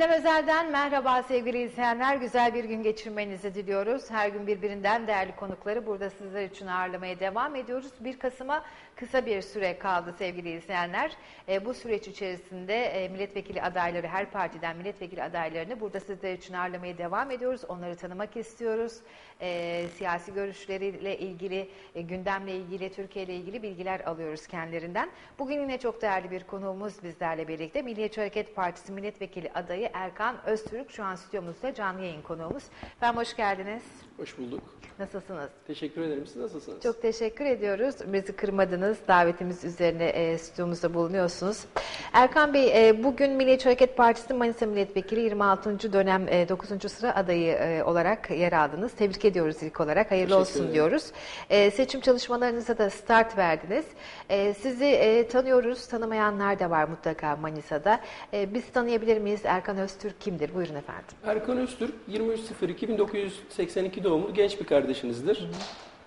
Gündem Özel'den merhaba sevgili izleyenler. Güzel bir gün geçirmenizi diliyoruz. Her gün birbirinden değerli konukları burada sizler için ağırlamaya devam ediyoruz. 1 Kasım'a kısa bir süre kaldı sevgili izleyenler. E, bu süreç içerisinde e, milletvekili adayları, her partiden milletvekili adaylarını burada sizler için ağırlamaya devam ediyoruz. Onları tanımak istiyoruz. E, siyasi görüşleriyle ilgili, e, gündemle ilgili, Türkiye ile ilgili bilgiler alıyoruz kendilerinden. Bugün yine çok değerli bir konuğumuz bizlerle birlikte. Milliyetçi Hareket Partisi milletvekili adayı Erkan Öztürk şu an stüdyomuzda canlı yayın konuğumuz. Ben hoş geldiniz. Hoş bulduk. Nasılsınız? Teşekkür ederim. Siz nasılsınız? Çok teşekkür ediyoruz. Bizi kırmadınız. Davetimiz üzerine e, stüdyomuzda bulunuyorsunuz. Erkan Bey, e, bugün Milliyetçi Hareket Partisi Manisa Milletvekili 26. dönem e, 9. sıra adayı e, olarak yer aldınız. Tebrik ediyoruz ilk olarak. Hayırlı Teşekkür olsun ederim. diyoruz. E, seçim çalışmalarınıza da start verdiniz. E, sizi e, tanıyoruz. Tanımayanlar da var mutlaka Manisa'da. E, biz tanıyabilir miyiz? Erkan Öztürk kimdir? Buyurun efendim. Erkan Öztürk 23.02.1982 doğumlu genç bir kardeşinizdir.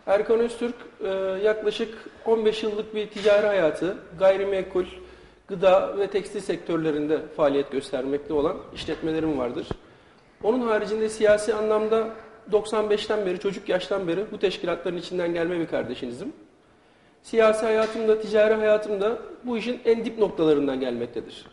Erkan Öztürk e, yaklaşık 15 yıllık bir ticari hayatı, gayrimenkul, gıda ve tekstil sektörlerinde faaliyet göstermekte olan işletmelerim vardır. Onun haricinde siyasi anlamda 95'ten beri, çocuk yaştan beri bu teşkilatların içinden gelme bir kardeşinizim. Siyasi hayatımda, ticari hayatımda bu işin en dip noktalarından gelmektedir.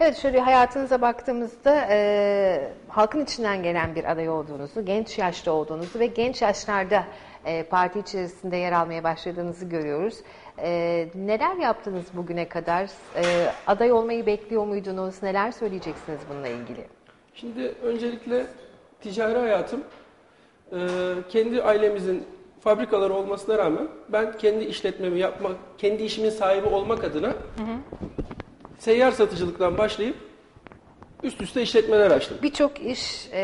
Evet şöyle hayatınıza baktığımızda e, halkın içinden gelen bir aday olduğunuzu, genç yaşta olduğunuzu ve genç yaşlarda e, parti içerisinde yer almaya başladığınızı görüyoruz. E, neler yaptınız bugüne kadar? E, aday olmayı bekliyor muydunuz? Neler söyleyeceksiniz bununla ilgili? Şimdi öncelikle ticari hayatım e, kendi ailemizin fabrikaları olmasına rağmen ben kendi işletmemi yapmak, kendi işimin sahibi olmak adına seyyar satıcılıktan başlayıp üst üste işletmeler açtım. Birçok iş e,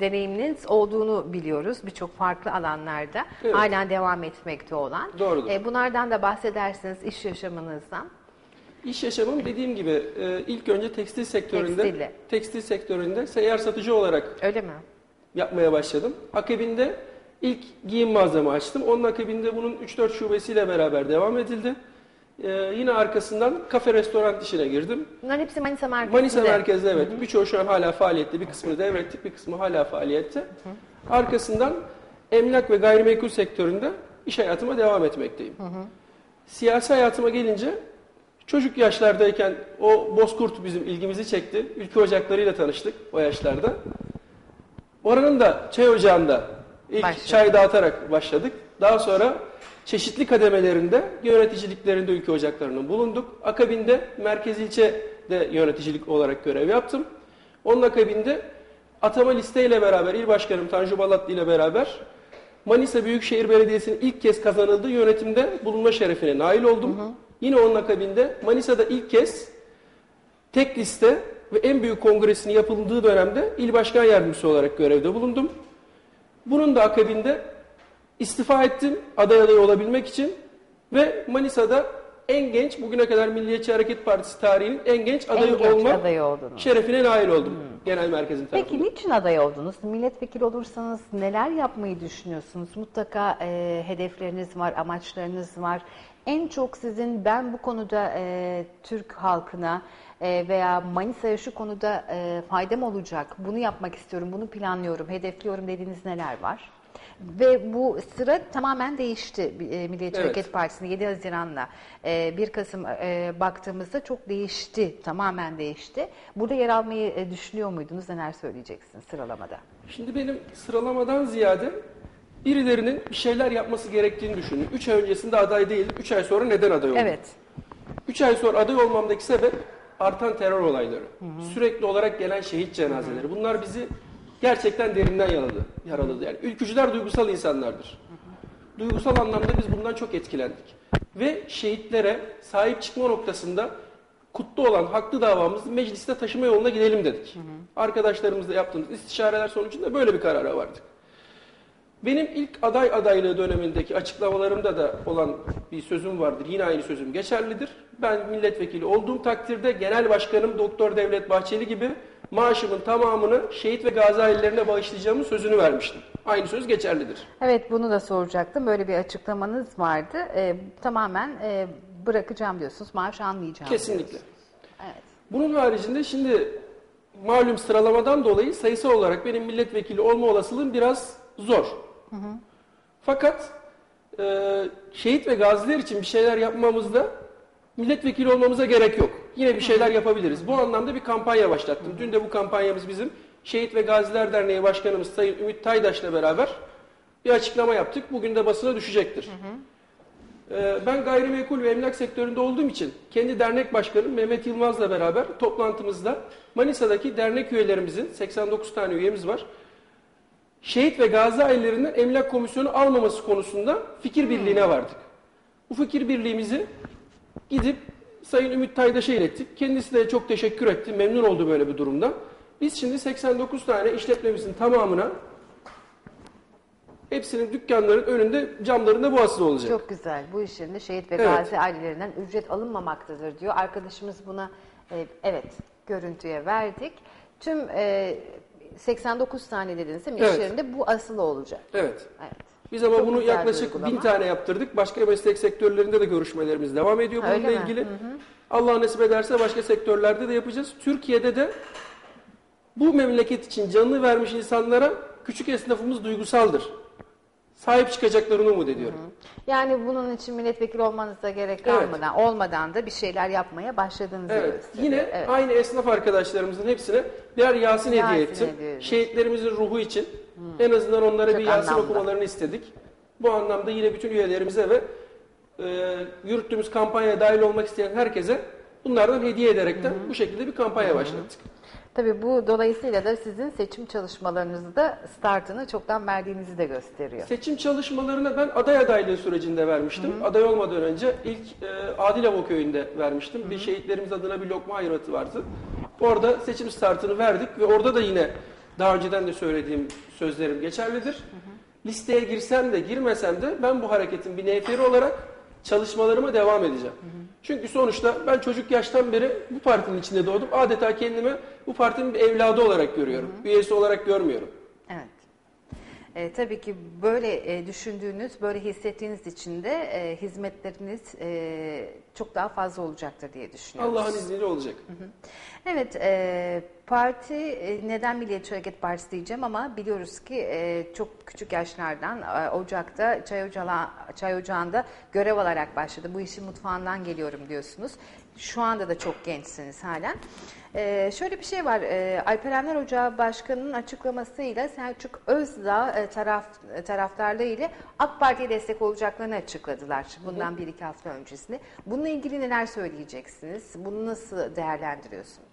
deneyiminiz olduğunu biliyoruz. Birçok farklı alanlarda Evet. halen devam etmekte olan. Doğrudur. E, bunlardan da bahsedersiniz iş yaşamınızdan. İş yaşamım dediğim gibi e, ilk önce tekstil sektöründe Tekstille. tekstil sektöründe seyyar satıcı olarak Öyle mi? yapmaya başladım. Akabinde ilk giyim malzeme açtım. Onun akabinde bunun 3-4 şubesiyle beraber devam edildi. E, yine arkasından kafe restoran işine girdim. Bunların hepsi Manisa merkezinde. Manisa merkezde evet. Birçoğu şu an hala faaliyette. Bir kısmını devrettik, bir kısmı hala faaliyette. Arkasından emlak ve gayrimenkul sektöründe iş hayatıma devam etmekteyim. Siyasi hayatıma gelince çocuk yaşlardayken o bozkurt bizim ilgimizi çekti. Ülke ocaklarıyla tanıştık o yaşlarda. Oranın da çay ocağında ilk Başladı. çay dağıtarak başladık. Daha sonra çeşitli kademelerinde yöneticiliklerinde ülke ocaklarının bulunduk. Akabinde merkez ilçede yöneticilik olarak görev yaptım. Onun akabinde atama listeyle beraber il başkanım Tanju Balatlı ile beraber Manisa Büyükşehir Belediyesi'nin ilk kez kazanıldığı yönetimde bulunma şerefine nail oldum. Yine onun akabinde Manisa'da ilk kez tek liste ve en büyük kongresinin yapıldığı dönemde il başkan yardımcısı olarak görevde bulundum. Bunun da akabinde istifa ettim aday adayı olabilmek için ve Manisa'da en genç bugüne kadar Milliyetçi Hareket Partisi tarihinin en genç adayı en genç olma adayı oldunuz. şerefine nail oldum genel merkezin tarafından. Peki niçin aday oldunuz? Milletvekili olursanız neler yapmayı düşünüyorsunuz? Mutlaka e, hedefleriniz var, amaçlarınız var. En çok sizin ben bu konuda e, Türk halkına e, veya Manisa'ya şu konuda e, faydam olacak, bunu yapmak istiyorum, bunu planlıyorum, hedefliyorum dediğiniz neler var? Ve bu sıra tamamen değişti e, Milliyetçi Evet. Hareket Partisi'nin 7 Haziran'la e, 1 Kasım e, baktığımızda çok değişti, tamamen değişti. Burada yer almayı e, düşünüyor muydunuz? Neler söyleyeceksiniz sıralamada? Şimdi benim sıralamadan ziyade birilerinin bir şeyler yapması gerektiğini düşündüm. 3 ay öncesinde aday değildim. 3 ay sonra neden aday oldum? Evet. 3 ay sonra aday olmamdaki sebep artan terör olayları. Sürekli olarak gelen şehit cenazeleri. Bunlar bizi gerçekten derinden yaraladı. yaraladı. Yani ülkücüler duygusal insanlardır. Duygusal anlamda biz bundan çok etkilendik. Ve şehitlere sahip çıkma noktasında kutlu olan haklı davamızı mecliste taşıma yoluna gidelim dedik. Arkadaşlarımızla yaptığımız istişareler sonucunda böyle bir karara vardık. Benim ilk aday adaylığı dönemindeki açıklamalarımda da olan bir sözüm vardır. Yine aynı sözüm geçerlidir. Ben milletvekili olduğum takdirde genel başkanım Doktor Devlet Bahçeli gibi maaşımın tamamını şehit ve gazi ailelerine bağışlayacağımın sözünü vermiştim. Aynı söz geçerlidir. Evet bunu da soracaktım. Böyle bir açıklamanız vardı. E, tamamen e, bırakacağım diyorsunuz. Maaş almayacağım Kesinlikle. diyorsunuz. Evet. Bunun haricinde şimdi malum sıralamadan dolayı sayısal olarak benim milletvekili olma olasılığım biraz zor. Fakat e, şehit ve gaziler için bir şeyler yapmamızda milletvekili olmamıza gerek yok. Yine bir şeyler yapabiliriz. Bu anlamda bir kampanya başlattım. Dün de bu kampanyamız bizim Şehit ve Gaziler Derneği Başkanımız Sayın Ümit Taydaş'la beraber bir açıklama yaptık. Bugün de basına düşecektir. Ee, Ben gayrimenkul ve emlak sektöründe olduğum için kendi dernek başkanım Mehmet Yılmaz'la beraber toplantımızda Manisa'daki dernek üyelerimizin 89 tane üyemiz var. Şehit ve gazi ailelerinden emlak komisyonu almaması konusunda fikir birliğine vardık. Bu fikir birliğimizi gidip Sayın Ümit Taydaş'a ilettik. Kendisi de çok teşekkür etti. Memnun oldu böyle bir durumda. Biz şimdi 89 tane işletmemizin tamamına hepsinin dükkanların önünde camlarında bu asılı olacak. Çok güzel. Bu iş yerinde şehit ve Evet. gazi ailelerinden ücret alınmamaktadır diyor. Arkadaşımız buna e, evet görüntüye verdik. Tüm e, 89 tane dediniz değil mi? İş Evet. yerinde bu asılı olacak. Evet. Evet. Biz ama Çok bunu yaklaşık bin tane yaptırdık. Başka meslek sektörlerinde de görüşmelerimiz devam ediyor Ha, bununla ilgili. Allah nasip ederse başka sektörlerde de yapacağız. Türkiye'de de bu memleket için canını vermiş insanlara küçük esnafımız duygusaldır. Sahip çıkacaklarını umut ediyorum. Yani bunun için milletvekili olmanıza gerek Evet. kalmadan, olmadan da bir şeyler yapmaya başladığınızı Evet. Yine aynı esnaf arkadaşlarımızın hepsine birer Yasin, Yasin hediye ettim. ediyoruz. Şehitlerimizin ruhu için en azından onlara Çok bir Yasin anlamlı. okumalarını istedik. Bu anlamda yine bütün üyelerimize ve e, yürüttüğümüz kampanyaya dahil olmak isteyen herkese bunlardan hediye ederekten bu şekilde bir kampanya başlattık. Tabii bu dolayısıyla da sizin seçim çalışmalarınızı da startını çoktan verdiğinizi de gösteriyor. Seçim çalışmalarına ben aday adaylığı sürecinde vermiştim. Aday olmadan önce ilk e, Adilavo köyünde vermiştim. Bir şehitlerimiz adına bir lokma hayratı vardı. Orada seçim startını verdik ve orada da yine daha önceden de söylediğim sözlerim geçerlidir. Listeye girsem de girmesem de ben bu hareketin bir neferi olarak çalışmalarıma devam edeceğim. Çünkü sonuçta ben çocuk yaştan beri bu partinin içinde doğdum. Adeta kendimi bu partinin bir evladı olarak görüyorum. Üyesi olarak görmüyorum. E, tabii ki böyle e, düşündüğünüz, böyle hissettiğiniz için de e, hizmetleriniz e, çok daha fazla olacaktır diye düşünüyoruz. Allah'ın izniyle olacak. Evet, e, parti e, neden Milliyetçi Hareket Partisi diyeceğim ama biliyoruz ki e, çok küçük yaşlardan e, Ocak'ta çay, ocağı, çay ocağında görev alarak başladı. Bu işin mutfağından geliyorum diyorsunuz. Şu anda da çok gençsiniz halen. E, şöyle bir şey var, e, Alperenler Ocağı Başkanı'nın açıklamasıyla Selçuk Özdağ e, taraf, e, taraftarlığı ile AK Parti'ye destek olacaklarını açıkladılar bundan bir iki hafta öncesinde. Bununla ilgili neler söyleyeceksiniz? Bunu nasıl değerlendiriyorsunuz?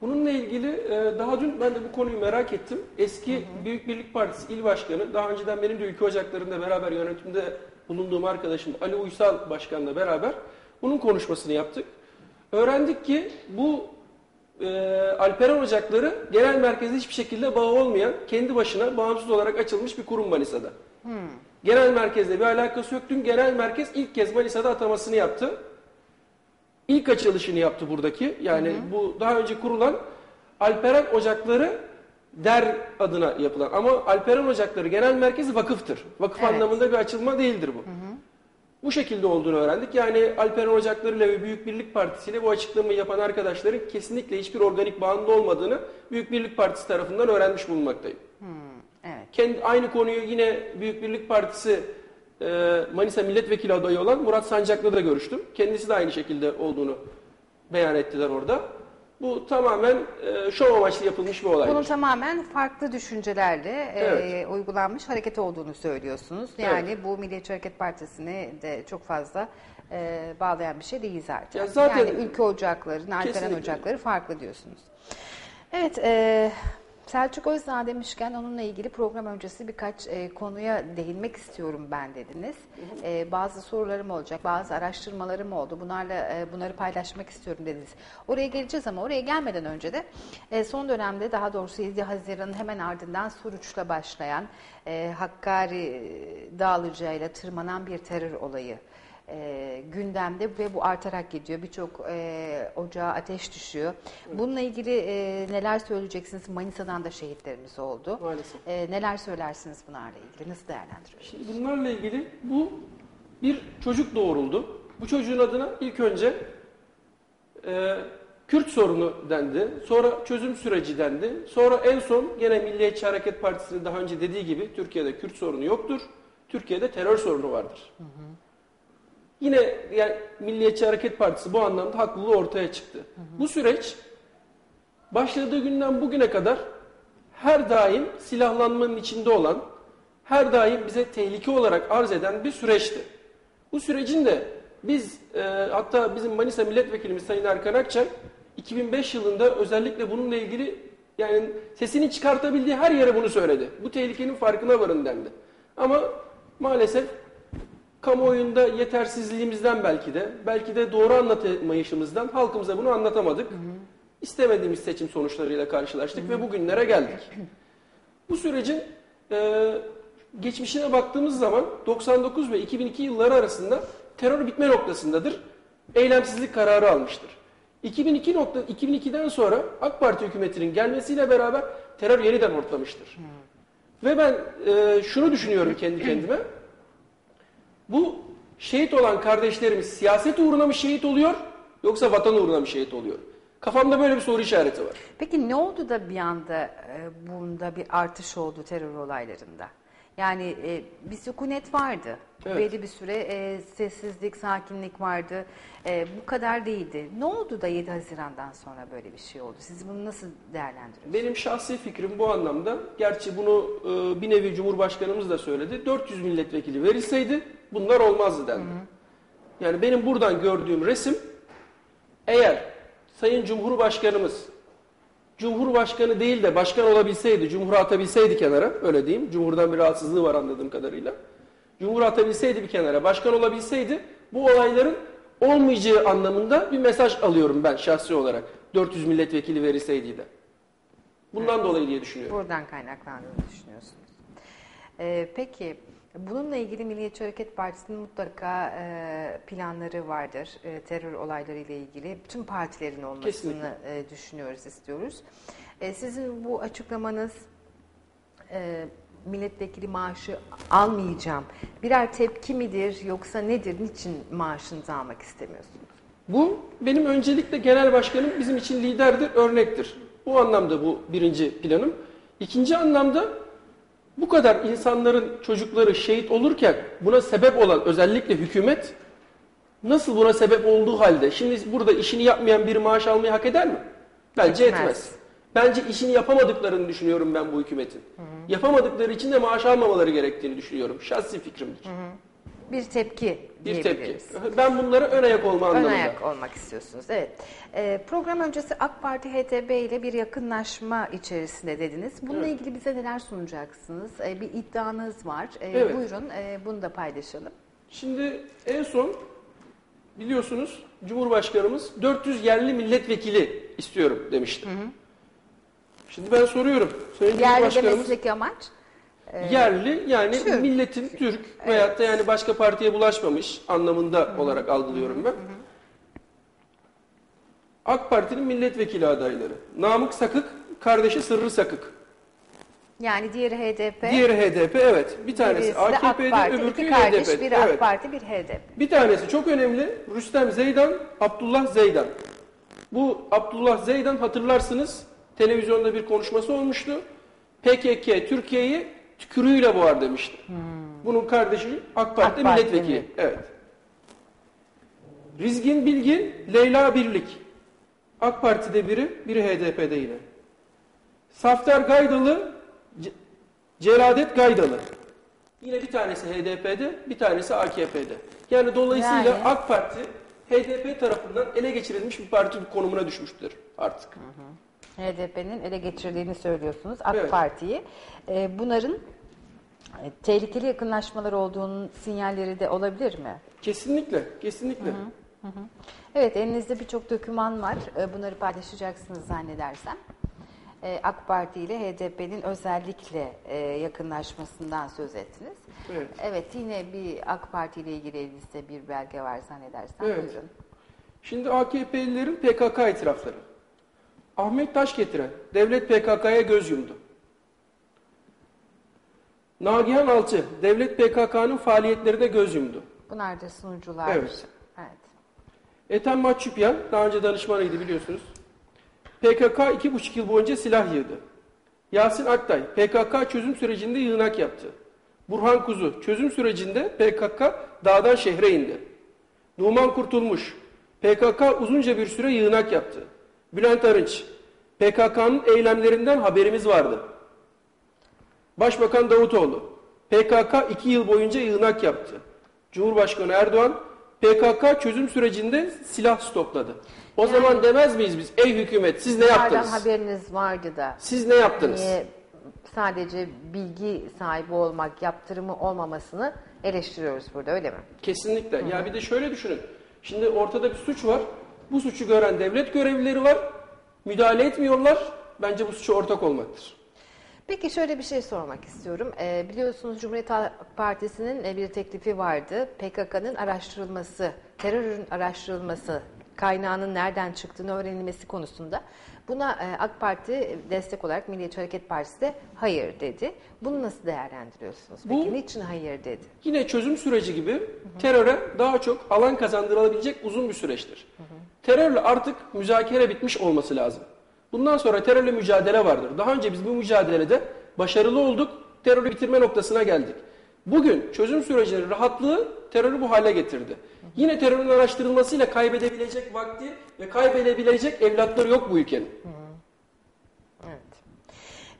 Bununla ilgili e, daha dün ben de bu konuyu merak ettim. Eski Büyük Birlik Partisi il başkanı, daha önceden benim de ülke ocaklarında beraber yönetimde bulunduğum arkadaşım Ali Uysal Başkan'la beraber bunun konuşmasını yaptık. Öğrendik ki bu e, Alperen Ocakları genel merkezde hiçbir şekilde bağı olmayan, kendi başına bağımsız olarak açılmış bir kurum Manisa'da. Genel merkezle bir alakası yok. Dün genel merkez ilk kez Manisa'da atamasını yaptı. İlk açılışını yaptı buradaki. Yani bu daha önce kurulan Alperen Ocakları der adına yapılan. Ama Alperen Ocakları Genel Merkezi vakıftır. Vakıf Evet. anlamında bir açılma değildir bu. Bu şekilde olduğunu öğrendik. Yani Alperen Ocakları ile ve Büyük Birlik Partisi ile bu açıklamayı yapan arkadaşların kesinlikle hiçbir organik bağında olmadığını Büyük Birlik Partisi tarafından öğrenmiş bulunmaktayım. Evet. Kendi, aynı konuyu yine Büyük Birlik Partisi e, Manisa Milletvekili adayı olan Murat Sancak'la da görüştüm. Kendisi de aynı şekilde olduğunu beyan ettiler orada. Bu tamamen e, şov amaçlı yapılmış bir olaydır. Bunun tamamen farklı düşüncelerle e, Evet. uygulanmış hareket olduğunu söylüyorsunuz. Yani bu Milliyetçi Hareket Partisi'ni de çok fazla e, bağlayan bir şey değil zaten. Ya zaten- yani ülke ocakları, Alperen Kesinlikle. ocakları farklı diyorsunuz. Evet, e, Selçuk Özdağ demişken onunla ilgili program öncesi birkaç e, konuya değinmek istiyorum ben dediniz. E, bazı sorularım olacak, bazı araştırmalarım oldu. Bunlarla e, bunları paylaşmak istiyorum dediniz. Oraya geleceğiz ama oraya gelmeden önce de e, son dönemde daha doğrusu 7 Haziran'ın hemen ardından Suruç'la başlayan e, Hakkari Dağlıca ile tırmanan bir terör olayı e, gündemde ve bu artarak gidiyor. Birçok e, ocağa ateş düşüyor. Bununla ilgili e, neler söyleyeceksiniz? Manisa'dan da şehitlerimiz oldu. Maalesef. E, neler söylersiniz bunlarla ilgili? Nasıl değerlendiriyorsunuz? Şimdi bunlarla ilgili bu bir çocuk doğuruldu. Bu çocuğun adına ilk önce e, Kürt sorunu dendi. Sonra çözüm süreci dendi. Sonra en son gene Milliyetçi Hareket Partisi'nin daha önce dediği gibi Türkiye'de Kürt sorunu yoktur. Türkiye'de terör sorunu vardır. Yine yani Milliyetçi Hareket Partisi bu anlamda haklılığı ortaya çıktı. Bu süreç başladığı günden bugüne kadar her daim silahlanmanın içinde olan, her daim bize tehlike olarak arz eden bir süreçti. Bu sürecin de biz e, hatta bizim Manisa Milletvekilimiz Sayın Erkan Akçay 2005 yılında özellikle bununla ilgili yani sesini çıkartabildiği her yere bunu söyledi. Bu tehlikenin farkına varın dendi. Ama maalesef kamuoyunda yetersizliğimizden belki de, belki de doğru anlatamayışımızdan halkımıza bunu anlatamadık. İstemediğimiz seçim sonuçlarıyla karşılaştık ve bugünlere geldik. Bu sürecin e, geçmişine baktığımız zaman 99 ve 2002 yılları arasında terör bitme noktasındadır. Eylemsizlik kararı almıştır. 2002 nokta, 2002'den sonra AK Parti hükümetinin gelmesiyle beraber terör yeniden ortlamıştır. Ve ben e, şunu düşünüyorum kendi kendime. Bu şehit olan kardeşlerimiz siyaset uğruna mı şehit oluyor yoksa vatan uğruna mı şehit oluyor? Kafamda böyle bir soru işareti var. Peki ne oldu da bir anda e, bunda bir artış oldu terör olaylarında? Yani e, bir sükunet vardı. Evet. Belli bir süre e, sessizlik, sakinlik vardı. E, bu kadar değildi. Ne oldu da 7 Haziran'dan sonra böyle bir şey oldu? Siz bunu nasıl değerlendiriyorsunuz? Benim şahsi fikrim bu anlamda, gerçi bunu e, bir nevi Cumhurbaşkanımız da söyledi, 400 milletvekili verilseydi bunlar olmazdı dendi. Yani benim buradan gördüğüm resim, eğer Sayın Cumhurbaşkanımız Cumhurbaşkanı değil de başkan olabilseydi, Cumhur'a atabilseydi kenara, öyle diyeyim, Cumhur'dan bir rahatsızlığı var anladığım kadarıyla. Cumhur'a atabilseydi bir kenara, başkan olabilseydi bu olayların olmayacağı anlamında bir mesaj alıyorum ben şahsi olarak. 400 milletvekili verilseydi de. Bundan dolayı diye düşünüyorum. Buradan kaynaklandığını düşünüyorsunuz. E, peki bununla ilgili Milliyetçi Hareket Partisi'nin mutlaka e, planları vardır. E, terör olayları ile ilgili bütün partilerin olmasını Kesinlikle. e, düşünüyoruz, istiyoruz. E, sizin bu açıklamanız e, milletvekili maaşı almayacağım. Birer tepki midir yoksa nedir? Niçin maaşınızı almak istemiyorsunuz? Bu benim öncelikle genel başkanım bizim için liderdir, örnektir. Bu anlamda bu birinci planım. İkinci anlamda bu kadar insanların çocukları şehit olurken buna sebep olan özellikle hükümet nasıl buna sebep olduğu halde şimdi burada işini yapmayan bir maaş almayı hak eder mi? Bence Etmez. etmez. Bence işini yapamadıklarını düşünüyorum ben bu hükümetin. Yapamadıkları için de maaş almamaları gerektiğini düşünüyorum. Şahsi fikrimdir. Bir tepki Bir tepki. Ben bunlara ön ayak olma Ön anlamında. ayak olmak istiyorsunuz. Evet. Ee, program öncesi AK Parti HTB ile bir yakınlaşma içerisinde dediniz. Bununla Evet. ilgili bize neler sunacaksınız? Ee, bir iddianız var. Ee, Evet. Buyurun e, bunu da paylaşalım. Şimdi en son biliyorsunuz Cumhurbaşkanımız 400 yerli milletvekili istiyorum demişti. Şimdi ben soruyorum. Sayın Yerli Cumhurbaşkanımız demesindeki amaç yerli yani Türk. milletin Türk veyahut da yani başka partiye bulaşmamış anlamında olarak algılıyorum ben. AK Parti'nin milletvekili adayları. Namık Sakık, kardeşi Sırrı Sakık. yani diğeri HDP, Diğeri HDP evet. Bir tanesi de AK AKP'de öbürkü İki kardeş, HDP. biri evet. AK Parti, bir HDP. Bir tanesi çok önemli. Rüstem Zeydan, Abdullah Zeydan. Bu Abdullah Zeydan hatırlarsınız televizyonda bir konuşması olmuştu. PKK Türkiye'yi tükürüğüyle boğar demişti. Bunun kardeşi AK Parti AK milletvekili. mi? Evet. Rizgin Bilgin, Leyla Birlik. AK Parti'de biri, biri HDP'de yine. Safter Gaydalı, C- Celadet Gaydalı. Yine bir tanesi HDP'de, bir tanesi AKP'de. Yani dolayısıyla Yani- AK Parti HDP tarafından ele geçirilmiş bir parti konumuna düşmüştür artık. HDP'nin ele geçirdiğini söylüyorsunuz AK Evet. Parti'yi. Ee, bunların e, tehlikeli yakınlaşmalar olduğunun sinyalleri de olabilir mi? Kesinlikle, kesinlikle. Evet, elinizde birçok doküman var. Ee, Bunları paylaşacaksınız zannedersem. Ee, AK Parti ile HDP'nin özellikle e, yakınlaşmasından söz ettiniz. Evet. Evet, yine bir AK Parti ile ilgili elinizde bir belge var zannedersem. Evet. Buyurun. Şimdi AKP'lilerin PKK itirafları. Ahmet Taş getiren devlet PKK'ya göz yumdu. Nagihan Alçı devlet PKK'nın faaliyetlerine göz yumdu. Bunlar da sunucular. Evet. Evet. Ethem Maçüpyan daha önce danışmanıydı biliyorsunuz. PKK iki buçuk yıl boyunca silah yığdı. Yasin Aktay PKK çözüm sürecinde yığınak yaptı. Burhan Kuzu çözüm sürecinde PKK dağdan şehre indi. Numan Kurtulmuş PKK uzunca bir süre yığınak yaptı. Bülent Arınç PKK'nın eylemlerinden haberimiz vardı. Başbakan Davutoğlu PKK iki yıl boyunca yığınak yaptı. Cumhurbaşkanı Erdoğan PKK çözüm sürecinde silah stokladı. O Yani- zaman demez miyiz biz ey hükümet siz ne yaptınız? haberiniz vardı da. Siz ne yaptınız? Niye sadece bilgi sahibi olmak, yaptırımı olmamasını eleştiriyoruz burada öyle mi? Kesinlikle. Ya bir de şöyle düşünün. Şimdi ortada bir suç var. Bu suçu gören devlet görevlileri var. Müdahale etmiyorlar. Bence bu suça ortak olmaktır. Peki şöyle bir şey sormak istiyorum. Ee, biliyorsunuz Cumhuriyet Halk Partisi'nin e, bir teklifi vardı. PKK'nın araştırılması, terörün araştırılması, kaynağının nereden çıktığını öğrenilmesi konusunda. Buna e, AK Parti destek olarak Milliyetçi Hareket Partisi de hayır dedi. Bunu nasıl değerlendiriyorsunuz? Peki Bu- niçin hayır dedi? Yine çözüm süreci gibi teröre daha çok alan kazandırılabilecek uzun bir süreçtir. Terörle artık müzakere bitmiş olması lazım. Bundan sonra terörle mücadele vardır. Daha önce biz bu mücadelede başarılı olduk, terörü bitirme noktasına geldik. Bugün çözüm sürecinin rahatlığı terörü bu hale getirdi. Yine terörün araştırılmasıyla kaybedebilecek vakti ve kaybedebilecek evlatları yok bu ülkenin. Evet.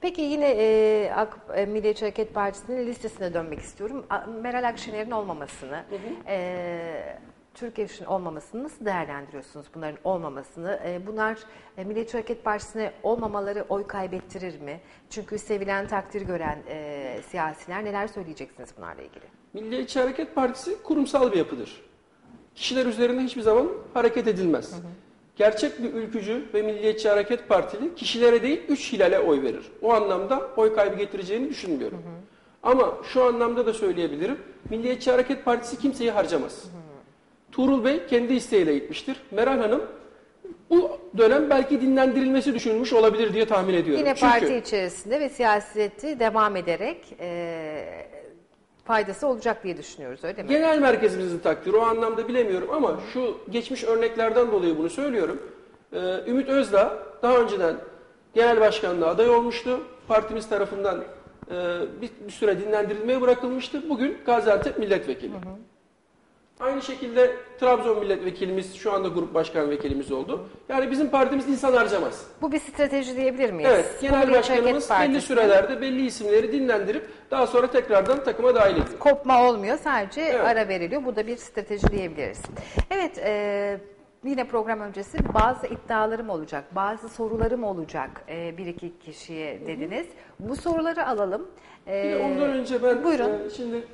Peki yine e, AK, e, Milliyetçi Hareket Partisi'nin listesine dönmek istiyorum. Meral Akşener'in olmamasını, e, Türkiye için olmamasını nasıl değerlendiriyorsunuz bunların olmamasını? E, bunlar e, Milliyetçi Hareket Partisi'ne olmamaları oy kaybettirir mi? Çünkü sevilen, takdir gören e, siyasiler neler söyleyeceksiniz bunlarla ilgili? Milliyetçi Hareket Partisi kurumsal bir yapıdır. Kişiler üzerinde hiçbir zaman hareket edilmez. Gerçek bir ülkücü ve Milliyetçi Hareket Partili kişilere değil üç hilale oy verir. O anlamda oy kaybı getireceğini düşünmüyorum. Ama şu anlamda da söyleyebilirim. Milliyetçi Hareket Partisi kimseyi harcamaz. Tuğrul Bey kendi isteğiyle gitmiştir. Meral Hanım bu dönem belki dinlendirilmesi düşünülmüş olabilir diye tahmin ediyorum. Yine Çünkü- parti içerisinde ve siyaseti devam ederek e, faydası olacak diye düşünüyoruz öyle mi? Genel merkezimizin takdiri o anlamda bilemiyorum ama şu geçmiş örneklerden dolayı bunu söylüyorum. Ee, Ümit Özdağ daha önceden genel başkanlığa aday olmuştu. Partimiz tarafından e, bir, bir süre dinlendirilmeye bırakılmıştı. Bugün Gaziantep milletvekili. Aynı şekilde Trabzon milletvekilimiz şu anda grup başkan vekilimiz oldu. Yani bizim partimiz insan harcamaz. Bu bir strateji diyebilir miyiz? Evet, genel Hareket başkanımız belli sürelerde belli isimleri dinlendirip daha sonra tekrardan takıma dahil ediyor. kopma olmuyor sadece ara veriliyor. Bu da bir strateji diyebiliriz. Evet e, yine program öncesi bazı iddialarım olacak, bazı sorularım olacak e, bir iki kişiye dediniz. Bu soruları alalım. E, Bir de ondan önce ben Buyurun. e, şimdi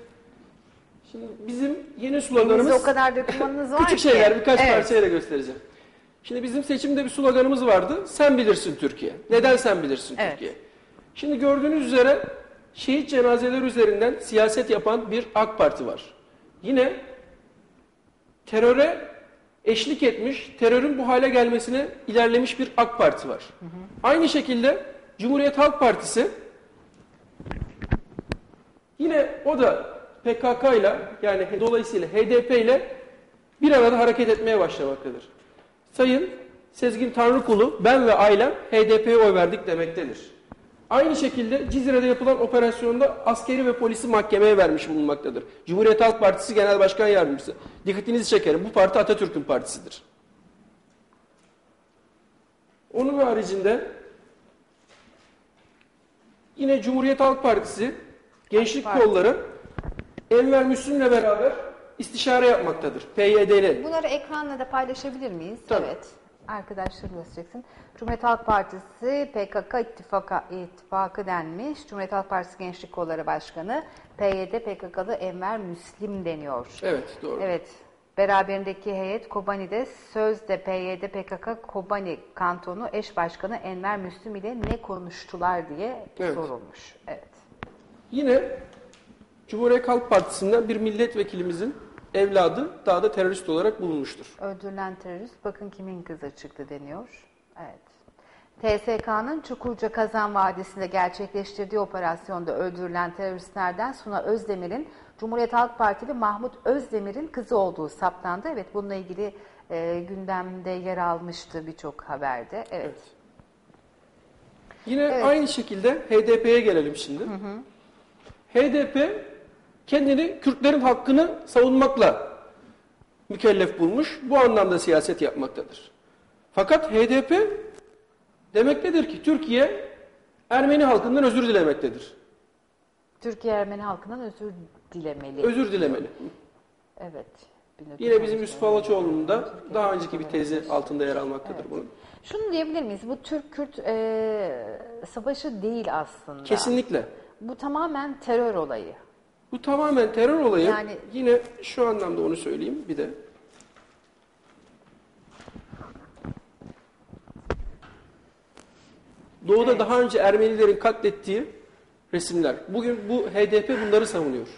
şimdi bizim yeni Elinizde sloganımız o kadar dokümanınız var küçük ki. şeyler birkaç Evet. parçayla göstereceğim. Şimdi bizim seçimde bir sloganımız vardı. Sen bilirsin Türkiye. Neden sen bilirsin Evet. Türkiye? Şimdi gördüğünüz üzere şehit cenazeleri üzerinden siyaset yapan bir AK Parti var. Yine teröre eşlik etmiş, terörün bu hale gelmesine ilerlemiş bir AK Parti var. Aynı şekilde Cumhuriyet Halk Partisi Yine o da PKK ile yani dolayısıyla HDP ile bir arada hareket etmeye başlamaktadır. Sayın Sezgin Tanrıkulu ben ve ailem HDP'ye oy verdik demektedir. Aynı şekilde Cizre'de yapılan operasyonda askeri ve polisi mahkemeye vermiş bulunmaktadır. Cumhuriyet Halk Partisi Genel Başkan Yardımcısı. Dikkatinizi çekerim bu parti Atatürk'ün partisidir. Onun haricinde yine Cumhuriyet Halk Partisi Gençlik Parti. Kolları Enver Müslüm'le beraber istişare yapmaktadır. PYD'li. Bunları ekranla da paylaşabilir miyiz? Tabii. Evet. Arkadaşlarım göstereceksin. Cumhuriyet Halk Partisi PKK ittifaka, ittifakı denmiş. Cumhuriyet Halk Partisi Gençlik Kolları Başkanı PYD PKK'lı Enver Müslim deniyor. Evet doğru. Evet. Beraberindeki heyet Kobani'de sözde PYD PKK Kobani kantonu eş başkanı Enver Müslüm ile ne konuştular diye Evet. sorulmuş. Evet. Yine Cumhuriyet Halk Partisi'nden bir milletvekilimizin evladı daha da terörist olarak bulunmuştur. Öldürülen terörist bakın kimin kızı çıktı deniyor. Evet. TSK'nın Çukurca Kazan Vadisi'nde gerçekleştirdiği operasyonda öldürülen teröristlerden Suna Özdemir'in Cumhuriyet Halk Partili Mahmut Özdemir'in kızı olduğu saptandı. Evet bununla ilgili e, gündemde yer almıştı birçok haberde. Evet. Yine Evet. aynı şekilde HDP'ye gelelim şimdi. HDP kendini Kürtlerin hakkını savunmakla mükellef bulmuş. Bu anlamda siyaset yapmaktadır. Fakat HDP demektedir ki Türkiye Ermeni halkından özür dilemektedir. Türkiye Ermeni halkından özür dilemeli. Özür dilemeli. evet. Yine bizim Yusuf Alaçoğlu'nun da daha önceki bir tezi altında yer almaktadır bunun. Şunu diyebilir miyiz? Bu Türk-Kürt e, savaşı değil aslında. Kesinlikle. Bu tamamen terör olayı. Bu tamamen terör olayı. Yani- Yine şu anlamda onu söyleyeyim bir de. Doğuda Evet. daha önce Ermenilerin katlettiği resimler. Bugün bu HDP bunları savunuyor.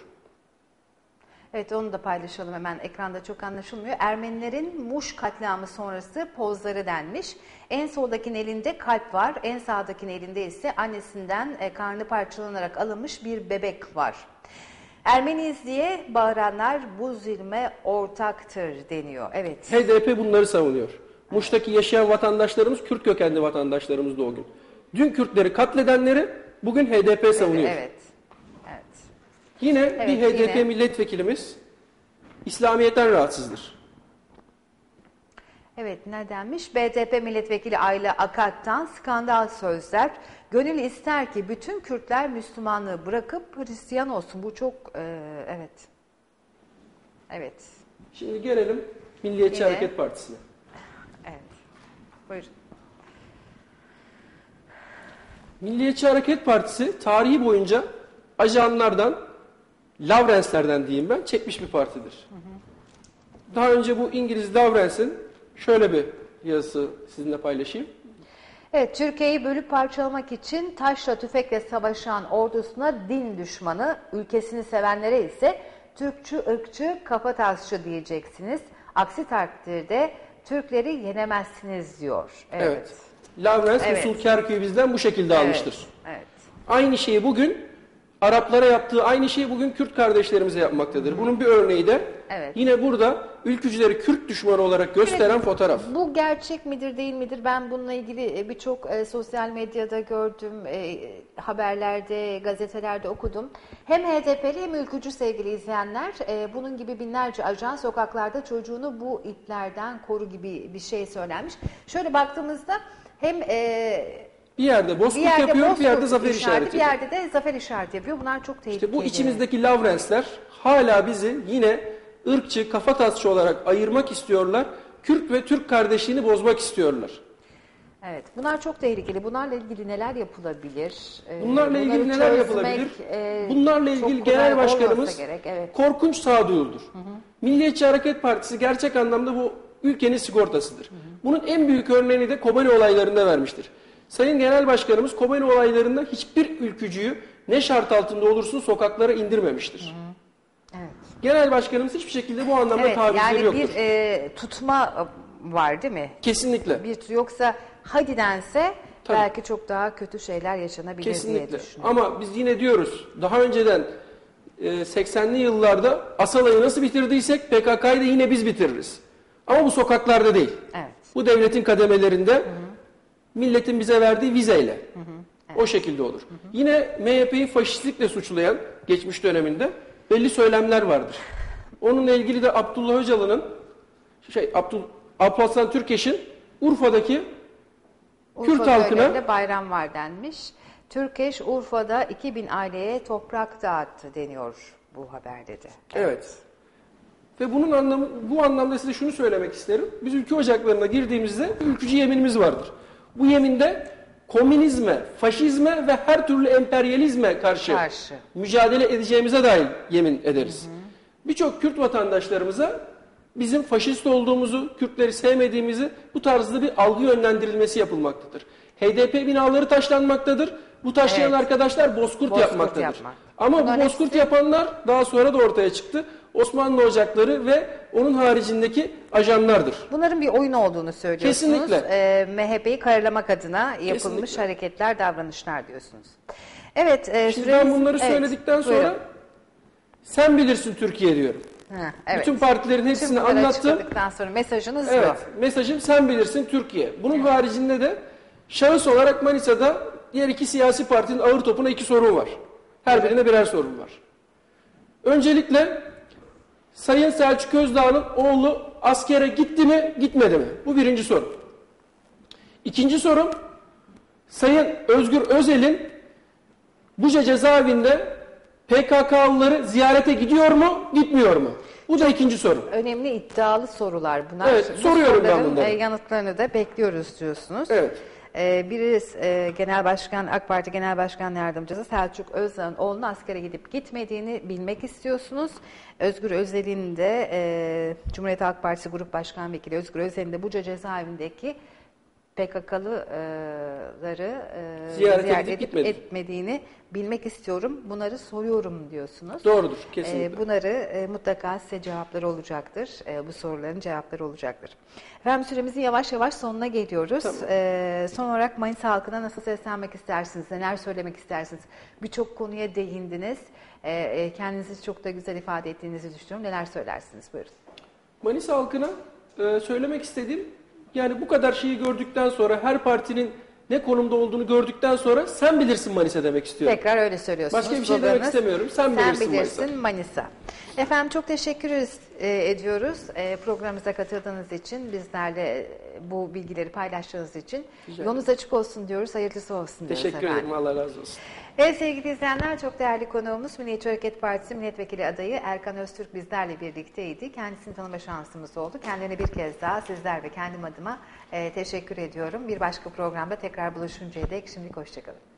Evet onu da paylaşalım hemen ekranda çok anlaşılmıyor. Ermenilerin Muş katliamı sonrası pozları denmiş. En soldakinin elinde kalp var, en sağdakinin elinde ise annesinden e, karnı parçalanarak alınmış bir bebek var. Ermeniyiz diye bağıranlar bu zulme ortaktır deniyor. Evet. HDP bunları savunuyor. Muş'taki yaşayan vatandaşlarımız Kürt kökenli vatandaşlarımız da o gün. Dün Kürtleri katledenleri bugün HDP savunuyor. Evet. Evet. Yine Evet, bir HDP yine. milletvekilimiz İslamiyet'ten rahatsızdır. Evet ne denmiş? BDP milletvekili Ayla Akat'tan skandal sözler. Gönül ister ki bütün Kürtler Müslümanlığı bırakıp Hristiyan olsun. Bu çok e, evet. Evet. Şimdi gelelim Milliyetçi Yine. Hareket Partisi'ne. Evet. Buyurun. Milliyetçi Hareket Partisi tarihi boyunca ajanlardan, Lavrenslerden diyeyim ben, çekmiş bir partidir. Daha önce bu İngiliz Lavrens'in şöyle bir yazısı sizinle paylaşayım. Evet, Türkiye'yi bölüp parçalamak için taşla tüfekle savaşan ordusuna din düşmanı, ülkesini sevenlere ise Türkçü, ırkçı, kafatasçı diyeceksiniz. Aksi takdirde Türkleri yenemezsiniz diyor. Evet. Lavrens Evet. Usul Kerkü'yü bizden bu şekilde almıştır. Evet. Aynı şeyi bugün Araplara yaptığı aynı şeyi bugün Kürt kardeşlerimize yapmaktadır. Bunun bir örneği de Evet. yine burada ülkücüleri Kürt düşmanı olarak gösteren Evet, fotoğraf. Bu gerçek midir değil midir? Ben bununla ilgili e, birçok e, sosyal medyada gördüm, e, haberlerde, gazetelerde okudum. Hem HDP'li hem ülkücü sevgili izleyenler. e, bunun gibi binlerce ajan sokaklarda çocuğunu bu iplerden koru gibi bir şey söylenmiş. Şöyle baktığımızda hem e, Bir yerde bir bozkurt yerde yapıyor, bir Bozkurt yerde zafer işareti, işareti. bir yerde de zafer işareti yapıyor. Bunlar çok tehlikeli. İşte bu içimizdeki Lavrensler hala bizi yine ırkçı, kafatasçı olarak ayırmak istiyorlar. Kürt ve Türk kardeşliğini bozmak istiyorlar. Evet, bunlar çok tehlikeli. Bunlarla ilgili neler yapılabilir? Ee, Bunlarla ilgili bunları neler yapılabilir? e, Bunlarla ilgili genel başkanımız gerek, evet. Korkunç Sağduyul'dur. Milliyetçi Hareket Partisi gerçek anlamda bu ülkenin sigortasıdır. Bunun en büyük örneğini de Kobani olaylarında vermiştir. Sayın Genel Başkanımız Kobani olaylarında hiçbir ülkücüyü ne şart altında olursun sokaklara indirmemiştir. Evet. Genel Başkanımız hiçbir şekilde bu anlamda Evet, tavizleri yani yoktur. bir e, tutma var değil mi? Kesinlikle. Bir yoksa hadi dense Tabii. belki çok daha kötü şeyler yaşanabilir diye Kesinlikle. düşünüyorum. Ama biz yine diyoruz daha önceden e, 80'li yıllarda Asala'yı nasıl bitirdiysek PKK'yı da yine biz bitiririz. Ama bu sokaklarda değil. Evet. Bu devletin kademelerinde milletin bize verdiği vizeyle. O şekilde olur. Yine MHP'yi faşistlikle suçlayan geçmiş döneminde belli söylemler vardır. Onunla ilgili de Abdullah Öcalan'ın şey Abdul Alparslan Türkeş'in Urfa'daki Urfa Kürt halkına- bayram var denmiş. Türkeş Urfa'da 2000 aileye toprak dağıttı deniyor bu haberde de. Evet. Ve bunun anlamı, bu anlamda size şunu söylemek isterim. Biz ülke ocaklarına girdiğimizde ülkücü yeminimiz vardır. Bu yeminde komünizme, faşizme ve her türlü emperyalizme karşı, Karşı. mücadele edeceğimize dair yemin ederiz. Birçok Kürt vatandaşlarımıza bizim faşist olduğumuzu, Kürtleri sevmediğimizi bu tarzda bir algı yönlendirilmesi yapılmaktadır. HDP binaları taşlanmaktadır. Bu taşlayan Evet. arkadaşlar bozkurt, Bozkurt yapmaktadır. yapmak. Ama Bunların bu bozkurt hepsi- yapanlar daha sonra da ortaya çıktı. Osmanlı ocakları ve onun haricindeki ajanlardır. Bunların bir oyun olduğunu söylüyorsunuz. Kesinlikle. Ee, MHP'yi karalamak adına yapılmış Kesinlikle. hareketler, davranışlar diyorsunuz. Evet. E, Şimdi süremiz- ben bunları evet, söyledikten sonra buyurun. sen bilirsin Türkiye diyorum. Ha, evet. Bütün partilerin hepsini bunları anlattım. açıkladıktan sonra mesajınız Evet, bu. mesajım sen bilirsin Türkiye. Bunun haricinde de şahıs olarak Manisa'da Diğer iki siyasi partinin ağır topuna iki sorun var. Her birine birer sorun var. Öncelikle Sayın Selçuk Özdağ'ın oğlu askere gitti mi, gitmedi mi? Bu birinci soru. İkinci sorum, Sayın Özgür Özel'in Buca cezaevinde PKK'lıları ziyarete gidiyor mu, gitmiyor mu? Bu da ikinci soru. Önemli iddialı sorular bunlar. Evet, soruyorum ben bunları. e, yanıtlarını da bekliyoruz diyorsunuz. Evet. E, biri e, Genel Başkan AK Parti Genel Başkan Yardımcısı Selçuk oğlunun askere gidip gitmediğini bilmek istiyorsunuz. Özgür Özel'in de e, Cumhuriyet Halk Partisi Grup Başkan Vekili Özgür Özel'in de Buca cezaevindeki PKK'lıları e, Ziyarete ziyaret edip gitmedi. etmediğini bilmek istiyorum. Bunları soruyorum diyorsunuz. Doğrudur, kesinlikle. Ee, bunları e, mutlaka size cevapları olacaktır. E, bu soruların cevapları olacaktır. Efendim süremizin yavaş yavaş sonuna geliyoruz. Tamam. Ee, son olarak Manisa halkına nasıl seslenmek istersiniz? Neler söylemek istersiniz? Birçok konuya değindiniz. Ee, e, kendinizi çok da güzel ifade ettiğinizi düşünüyorum. Neler söylersiniz? Buyurun. Manisa halkına e, söylemek istediğim yani bu kadar şeyi gördükten sonra her partinin ne konumda olduğunu gördükten sonra sen bilirsin Manisa demek istiyorum. Tekrar öyle söylüyorsunuz. Başka bir şey demek istemiyorum. Sen bilirsin bilirsin Manisa. Efendim çok teşekkür ederiz- e, ediyoruz e, programımıza katıldığınız için, bizlerle e, bu bilgileri paylaştığınız için. Rica Yolunuz açık olsun diyoruz, hayırlısı olsun diyoruz Teşekkür efendim. ederim. Allah razı olsun. Evet sevgili izleyenler çok değerli konuğumuz Milliyetçi Hareket Partisi Milletvekili adayı Erkan Öztürk bizlerle birlikteydi. Kendisini tanıma şansımız oldu. Kendine bir kez daha sizler ve kendim adıma e, teşekkür ediyorum. Bir başka programda tekrar buluşuncaya dek şimdilik hoşçakalın.